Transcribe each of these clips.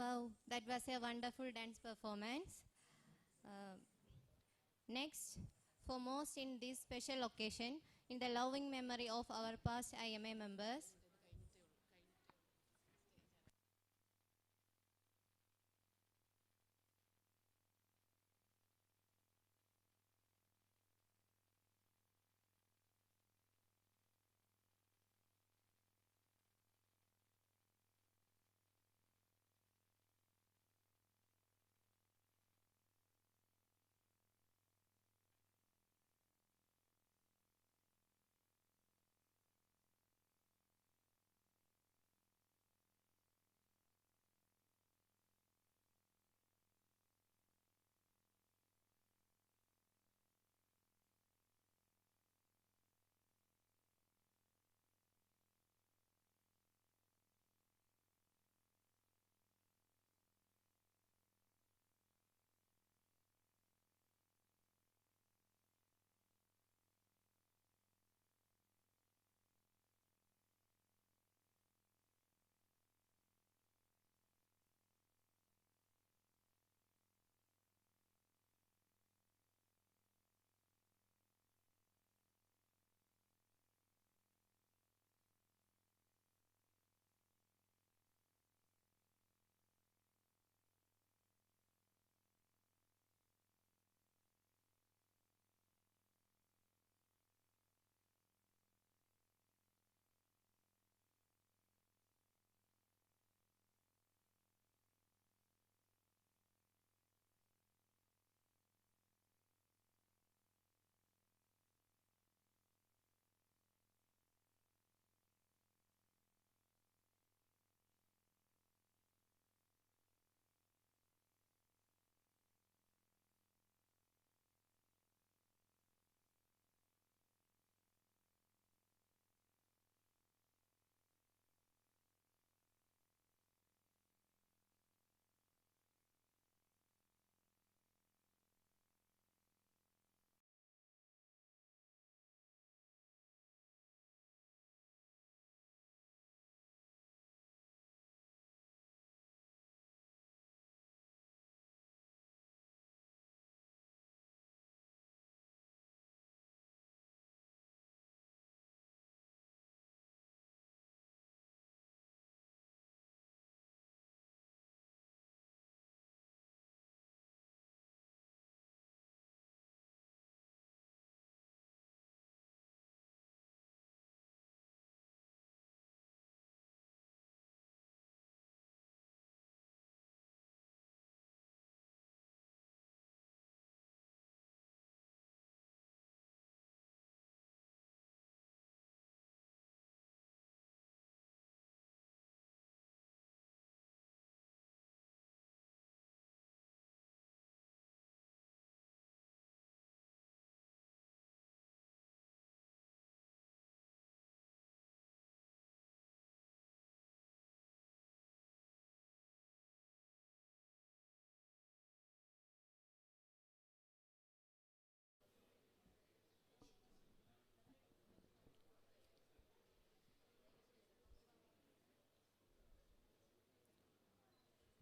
Wow, that was a wonderful dance performance. Uh, next, foremost in this special occasion, in the loving memory of our past IMA members,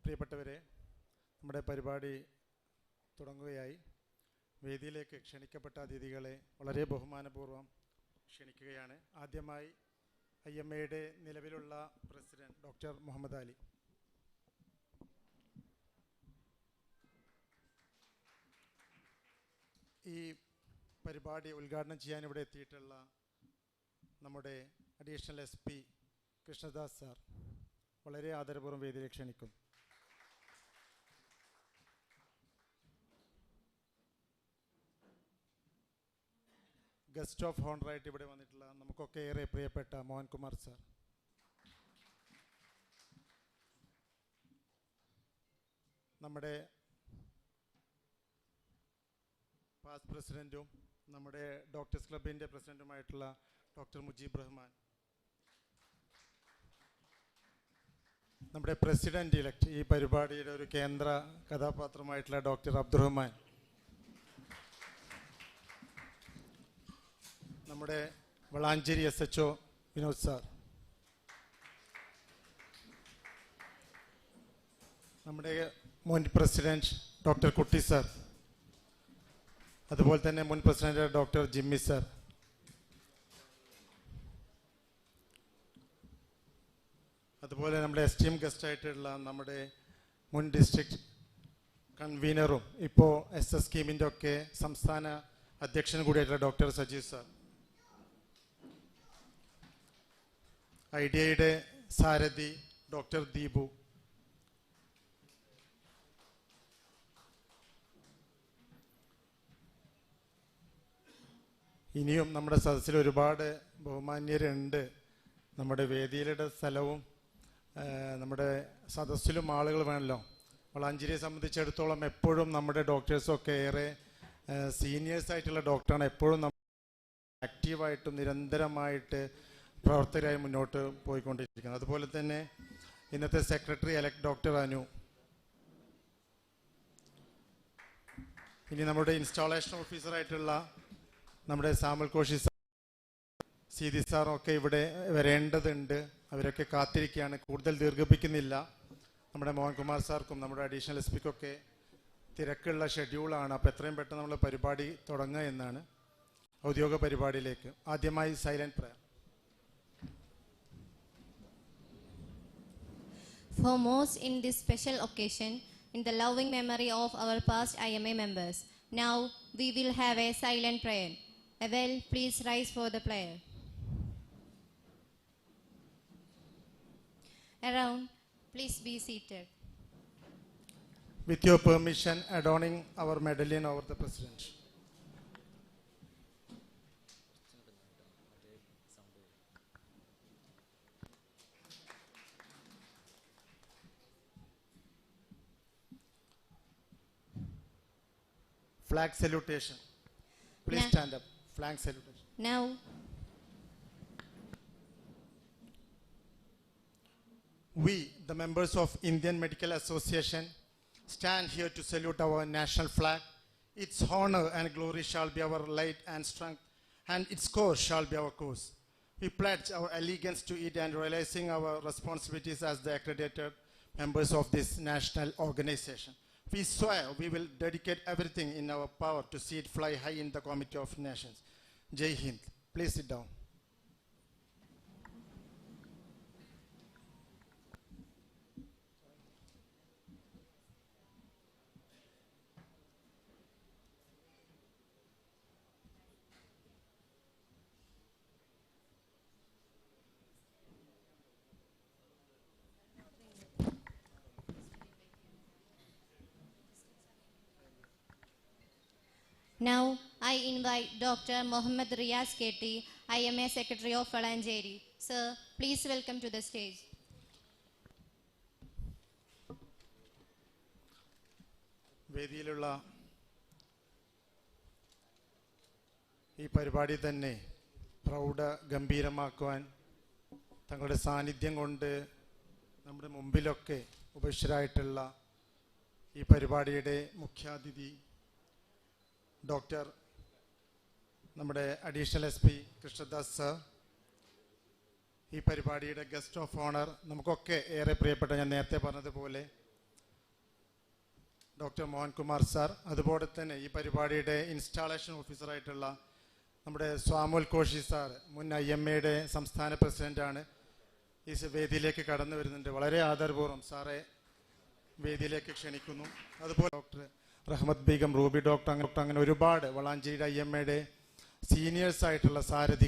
പ്രിയപ്പെട്ടവരെ നമ്മുടെ പരിപാടി തുടങ്ങുകയായി. വേദിയിലേക്ക് ക്ഷണിക്കപ്പെട്ട അതിഥികളെ വളരെ ബഹുമാനപൂർവം ക്ഷണിക്കുകയാണ്. ആദ്യമായി ഐ എം എയുടെ നിലവിലുള്ള പ്രസിഡന്റ് ഡോക്ടർ മുഹമ്മദ് അലി. ഈ പരിപാടി ഉദ്ഘാടനം ചെയ്യാൻ ഇവിടെ എത്തിയിട്ടുള്ള നമ്മുടെ additional S P Krishnadas sir വളരെ ആദരപൂർവം വേദിയിലേക്ക് ക്ഷണിക്കുന്നു. ഗസ്റ്റ് ഓഫ് ഹോണറായിട്ട് ഇവിടെ വന്നിട്ടുള്ള നമുക്കൊക്കെ ഏറെ പ്രിയപ്പെട്ട മോഹൻകുമാർ സാർ. നമ്മുടെ പാസ് പ്രസിഡന്റും നമ്മുടെ ഡോക്ടേഴ്സ് ക്ലബിന്റെ പ്രസിഡന്റുമായിട്ടുള്ള ഡോക്ടർ മുജീബ് റഹ്മാൻ. നമ്മുടെ പ്രസിഡന്റ് ഇലക്ട് ഈ പരിപാടിയുടെ ഒരു കേന്ദ്ര കഥാപാത്രമായിട്ടുള്ള ഡോക്ടർ അബ്ദുറഹ്മാൻ. നമ്മുടെ Valanchery S H O Vinod sir. നമ്മുടെ മുൻ പ്രസിഡന്റ് ഡോക്ടർ കുട്ടി സാർ. അതുപോലെ തന്നെ മുൻ പ്രസിഡന്റ് ഡോക്ടർ ജിമ്മി സാർ. അതുപോലെ നമ്മുടെ എസ്റ്റീം ഗസ്റ്റായിട്ടുള്ള നമ്മുടെ മുൻ ഡിസ്ട്രിക്ട് കൺവീനറും ഇപ്പോൾ എസ് എസ് സ്കീമിന്റെ ഒക്കെ സംസ്ഥാന അധ്യക്ഷൻ കൂടിയായിട്ടുള്ള ഡോക്ടർ സജീവ് സാർ. ഐഡിയയുടെ സാരഥി ഡോക്ടർ ദീപു. ഇനിയും നമ്മുടെ സദസ്സിൽ ഒരുപാട് ബഹുമാന്യരുണ്ട്. നമ്മുടെ വേദിയിലുടെ സ്ഥലവും നമ്മുടെ സദസ്സിലും ആളുകൾ വേണമല്ലോ വളാഞ്ചേരിയെ സംബന്ധിച്ചിടത്തോളം എപ്പോഴും നമ്മുടെ ഡോക്ടേഴ്സൊക്കെ ഏറെ സീനിയേഴ്സ് ആയിട്ടുള്ള ഡോക്ടറാണ്. എപ്പോഴും നമ്മൾ ആക്റ്റീവായിട്ടും നിരന്തരമായിട്ട് പ്രവർത്തകരായി മുന്നോട്ട് പോയിക്കൊണ്ടിരിക്കുന്നത് അതുപോലെ തന്നെ ഇന്നത്തെ സെക്രട്ടറി എലക്ട് ഡോക്ടർ അനു. ഇനി നമ്മുടെ ഇൻസ്റ്റാളേഷൻ ഓഫീസറായിട്ടുള്ള നമ്മുടെ സാമൽ കോഷി സീതി സാറും ഒക്കെ ഇവിടെ വരേണ്ടതുണ്ട്. അവരൊക്കെ കാത്തിരിക്കുകയാണ്. കൂടുതൽ ദീർഘിപ്പിക്കുന്നില്ല. നമ്മുടെ മോഹൻകുമാർ സാർക്കും നമ്മുടെ അഡീഷണൽ എസ് പിക്കൊക്കെ തിരക്കുള്ള ഷെഡ്യൂളാണ് അപ്പോൾ എത്രയും പെട്ടെന്ന് നമ്മൾ പരിപാടി തുടങ്ങുക എന്നാണ് ഔദ്യോഗിക പരിപാടിയിലേക്ക്. ആദ്യമായി silent prayer Foremost in this special occasion, in the loving memory of our past IMA members. Now we will have a silent prayer. Abel, please rise for the prayer. Around, please be seated. With your permission, adorning our medallion over the president. Flag salutation. Please Na- stand up. Flag salutation. Now, We, the members of Indian Medical Association, stand here to salute our national flag. Its honor and glory shall be our light and strength, and its course shall be our course. We pledge our allegiance to it and realizing our responsibilities as the accredited members of this national organization. We swear we will dedicate everything in our power to see it fly high in the Committee of Nations. Jai Hind. Please sit down. Now I invite Dr. Mohammed Riaz Keti, IMA Secretary of Falangeri. Sir, please welcome to the stage. വേദിയിലുള്ള ഈ പരിപാടി തന്നെ പ്രൗഢ ഗംഭീരമാക്കുവാൻ തങ്ങളുടെ സാന്നിധ്യം കൊണ്ട് നമ്മുടെ മുമ്പിലൊക്കെ ഉപേക്ഷരായിട്ടുള്ള ഈ പരിപാടിയുടെ മുഖ്യാതിഥി ഡോക്ടർ നമ്മുടെ additional S P Krishnadas sir ഈ പരിപാടിയുടെ ഗസ്റ്റ് ഓഫ് ഓണർ നമുക്കൊക്കെ ഏറെ പ്രിയപ്പെട്ട ഞാൻ നേരത്തെ പറഞ്ഞതുപോലെ ഡോക്ടർ മോഹൻകുമാർ സാർ അതുപോലെ തന്നെ ഈ പരിപാടിയുടെ ഇൻസ്റ്റാളേഷൻ ഓഫീസറായിട്ടുള്ള നമ്മുടെ സ്വാമുൽ കോഷി സാർ മുൻ ഐ എം എയുടെ സംസ്ഥാന പ്രസിഡന്റാണ് ഈ വേദിയിലേക്ക് കടന്നു വരുന്നുണ്ട്. വളരെ ആദരപൂർവം സാറെ വേദിയിലേക്ക് ക്ഷണിക്കുന്നു. അതുപോലെ doctor Rahmath Beegum Ruby doctor അങ്ങനെ അങ്ങനെ ഒരുപാട് വളാഞ്ചേരി ഐ എം എയുടെ സീനിയേഴ്സ് ആയിട്ടുള്ള സാരഥി